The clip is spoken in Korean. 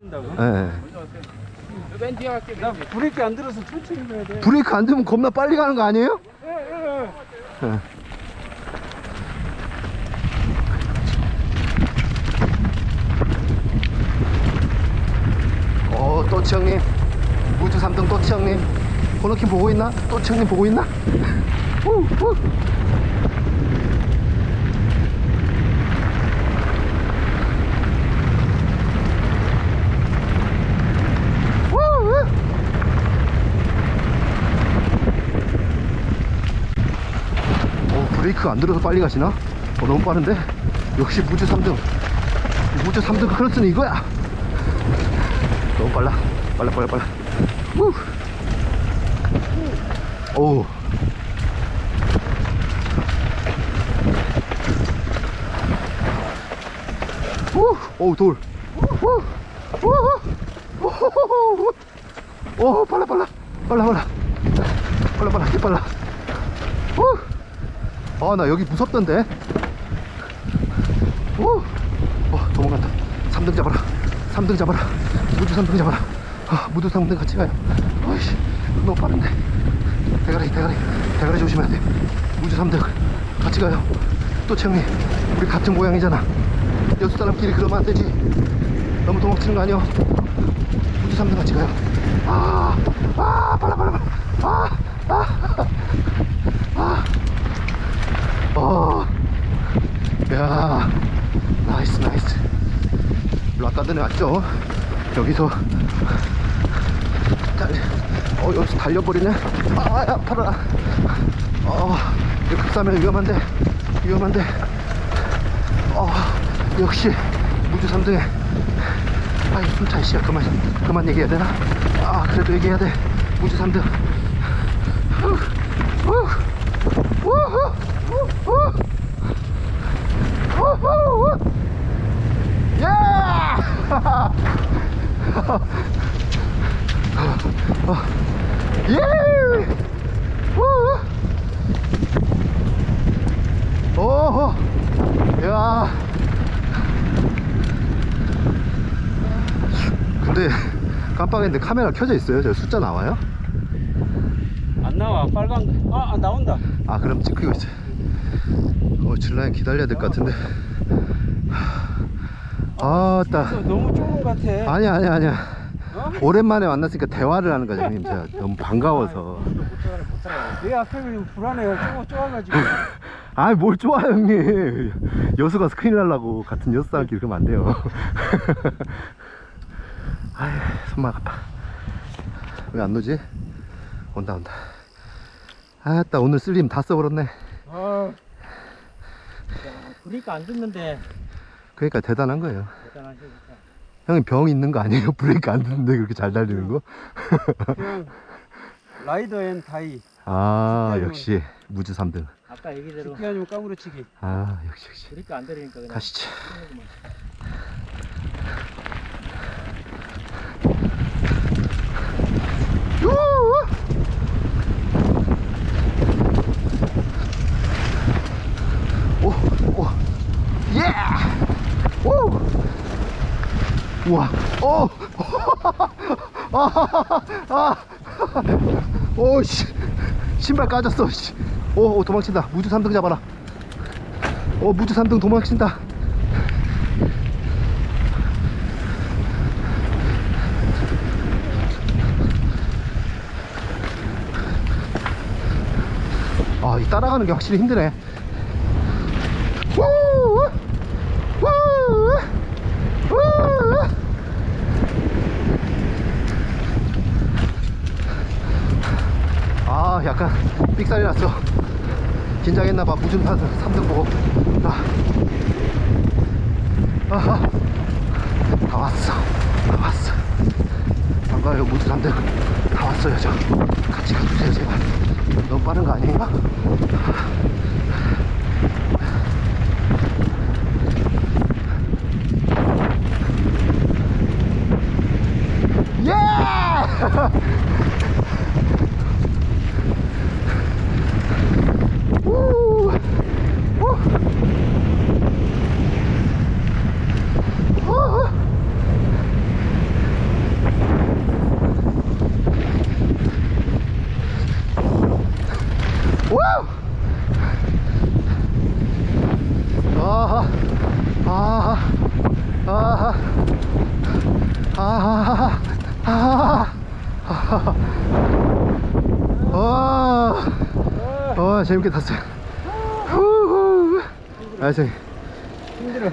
된다고? 예. 맨 뒤에 갈게. 나 브레이크 안 들어서 천천히 가야 돼. 브레이크 안 되면 겁나 빨리 가는 거 아니에요? 예, 예, 예. 어, 또치 형님. 우주 3등 또치 형님. 코너킹 보고 있나? 또치 형님 보고 있나? 우, 우. 우, 우. 어, 브레이크 안 들어서 빨리 가시나? 어, 너무 빠른데? 역시 무주 3등. 무주 3등 크로스는 이거야! 너무 빨라. 빨라, 빨라, 빨라. 우! 오. 우! 오, 돌. 우! 우! 우! 오, 빨라, 빨라. 빨라, 빨라. 빨라, 빨라, 개 빨라. 우! 아, 나 여기 무섭던데. 우! 어, 도망간다. 3등 잡아라. 3등 잡아라. 무주 3등 잡아라. 아, 무주 3등 같이 가요. 어이씨, 너무 빠른데. 대가리, 대가리, 대가리 조심해야 돼. 무주 3등 같이 가요. 또 청이 우리 같은 모양이잖아. 여섯 사람끼리 그러면 안 되지. 너무 도망치는 거 아니야. 무주 3등 같이 가요. 아, 아, 빨라, 빨라, 빨라. 아, 아, 아. 어, 야, 나이스, 나이스. 아까 전에 왔죠? 여기서. 달, 어 여기서 달려버리네. 아 야, 팔아. 어 이거 급사면 위험한데 위험한데. 어 역시 무주 3등에. 아이 숨차 씨야. 그만 그만 얘기해야 되나? 아 그래도 얘기해야 돼. 무주 3등 후, 후, 우후, 우후, 우후, 우. 야! 예! 우! 오호! 야! 근데 깜빡했는데 카메라 켜져 있어요? 저 숫자 나와요? 안 나와. 빨간 거. 아, 아, 나온다. 아 그럼 찍히고 있어요 어 질라인 기다려야 될 것 같은데 아따 그래서 너무 좁은 것 같아. 아니야 아니야 아니야 어? 오랜만에 만났으니까 대화를 하는 거죠 형님 제가 너무 반가워서 내 앞에 좀 불안해요. 좁아, 좁아가지고. 아이 뭘 좋아 형님 여수 가서 큰일 날라고 같은 여수 사람끼리 그러면 안 돼요 아이 손만 아파 왜안 놓지? 온다 온다 아따 오늘 쓸림 다 써버렸네 아. 브레이크 안 듣는데 그러니까 대단한 거예요 대단하시다. 형님 병 있는 거 아니에요? 브레이크 안 듣는데 그렇게 잘 달리는 거? 그냥 라이더 앤 다이. 아 역시 무주 3등 아까 얘기대로 죽기 아니면 까무러치기. 아 역시 역시 브레이크 안 들으니까 그냥 가시죠 끝내고만. 오, 오, 예! 오! 우와, 오! 아, 아, 오, 씨. 신발 까졌어, 씨. 오, 오, 도망친다. 무주 3등 잡아라. 오, 무주 3등 도망친다. 아, 이 따라가는 게 확실히 힘드네. 우! 우! 우! 아, 약간 삑살이 났어. 긴장했나봐. 무슨 3등 보고. 아. 아하. 다 왔어. 다 왔어. 반가워요, 무슨 3등. 다 왔어요, 저. 같이 가주세요, 제발. 너무 빠른 거 아니에요? 예! 우! 우! 우! 아하 아하 아하 아하 아하 아하 와, 와 재밌게 탔어요. 후후. 아, 저 힘들어. 아,